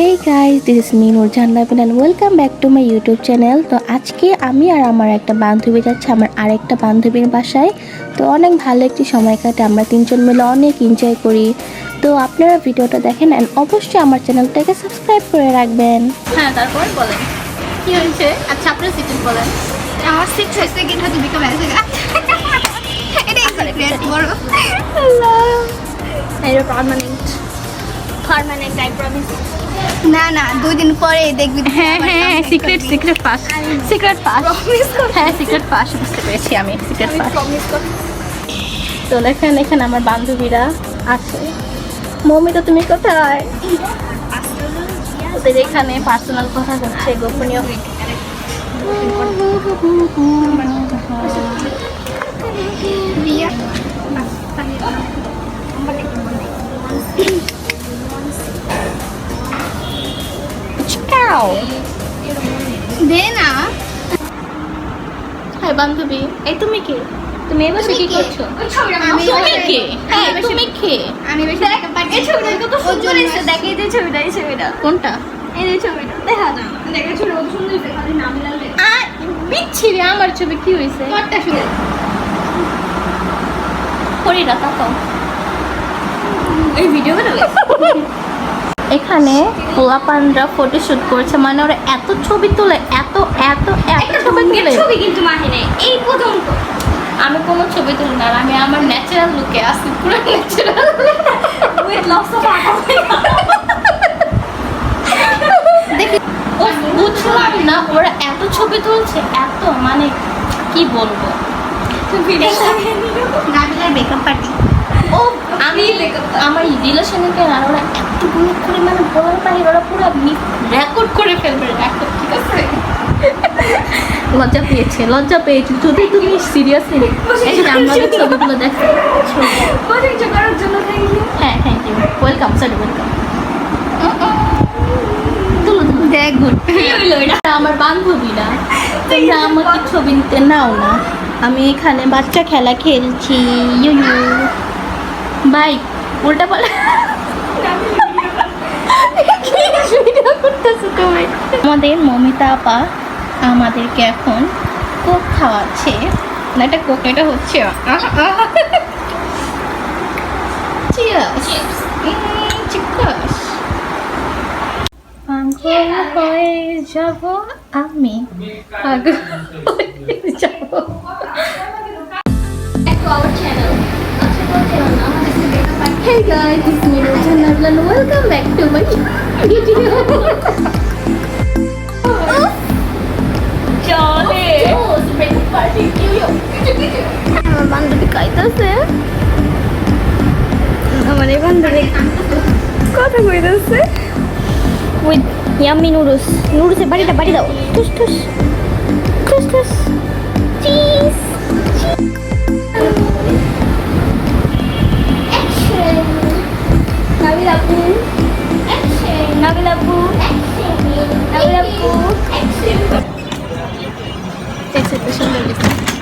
Hey guys this is me Nurjahan Labin and welcome back to my YouTube channel তো আজকে আমি আর আমার একটা বান্ধবী যাচ্ছে আমার আরেকটা বান্ধবীর বাসায়। তো অনেক ভালো একটি সময় কাটে আমরা তিনজন মিলে অনেক এনজয় করি। তো আপনারা ভিডিওটা দেখেন অ্যান্ড অবশ্যই আমার চ্যানেলটাকে সাবস্ক্রাইব করে রাখবেন। হ্যাঁ তারপর বলেন। কি হয়েছে? আচ্ছা আপনার সিজন বলেন। আমার সিক্স সেকেন্ড হয়তো বিকাল হয়েছে এটাই সিক্রেট বড়। এটা পার্মানেন্ট পার্মানেন্ট আই প্রমিস না না দুই দিন পরে দেখবি হ্যাঁ হ্যাঁ secret secret pass secret pass হ্যাঁ সিক্রেট পাস বুঝতে পেরেছি আমি সিক্রেট পাস তো এখানে আমার বান্ধবীরা আছে। মমি তো তুমি কোথায়? ওদের এখানে পার্সোনাল কথা হচ্ছে গোপনীয়। বিয়া দে না। হ্যাঁ বান্ধবী। এই তুমি কে? তুমি এবার তুমি কি? করছ? আমি তুমি কে? হ্যাঁ বেশি- তুমি কে? আমি বেশি এই ছবিটা কত সুন্দর এসেছে এই ছবিটা এই ছবিটা। কোনটা? এই যে ছবিটা দেখা না দেখা ছবিটা কত সুন্দর এসেছে খালি নাম মিলালে আর বিচ্ছিরি আমার ছবি কি হয়েছে? তোরটা শুনে। করিরা তাকাও। এই ভিডিও এখানে পোলাপানরা ফটোশুট করছে। মানে ওরা এত ছবি তোলে এত এত এত ছবি তোলে। ছবি কিন্তু মাহি নেই এই প্রথম। আমি কোনো ছবি তুলি না আমি আমার ন্যাচারাল লুকে আসি পুরো ন্যাচারাল of দেখি ও বুঝলাম না ওরা এত ছবি তুলছে এত মানে কি বলব? নাবিলার মেকআপ পার্টি আমি আমার রিলেশনে কেন আর ওরা এতগুলো করে মানে বলার বাইরে ওরা পুরো রেকর্ড করে ফেলবে রেকর্ড ঠিক আছে? লজ্জা পেয়েছে লজ্জা পেয়েছে। যদি তুমি সিরিয়াসলি এই আমাদের ছবিগুলো দেখো করার জন্য থ্যাংক ইউ হ্যাঁ thank you welcome sir welcome দেখ আমার বান্ধবীরা তোমরা আমাকে ছবি নিতে নাও না। আমি এখানে বাচ্চা খেলা খেলছি ইউ ইউ বাই উল্টা পাল্টা আমাদের মমিতা আপা আমাদেরকে এখন কোক খাওয়াচ্ছে। না, এটা কোক, এটা হচ্ছে হয়ে যাব আমি। পাগল যাব। Hey guys, it's me Nurjan and welcome back to my video. চলে. আমার বান্ধবী কাইতাছে আমার এই বান্ধবী কথা কইতাছে। উইথ ইয়াম্মি নুডলস নুডলসের বাড়িটা বাড়ি দাও। টুস টুস টুস টুস চিজ Exhibit. Exhibit. Exhibition.